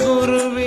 गुरुवे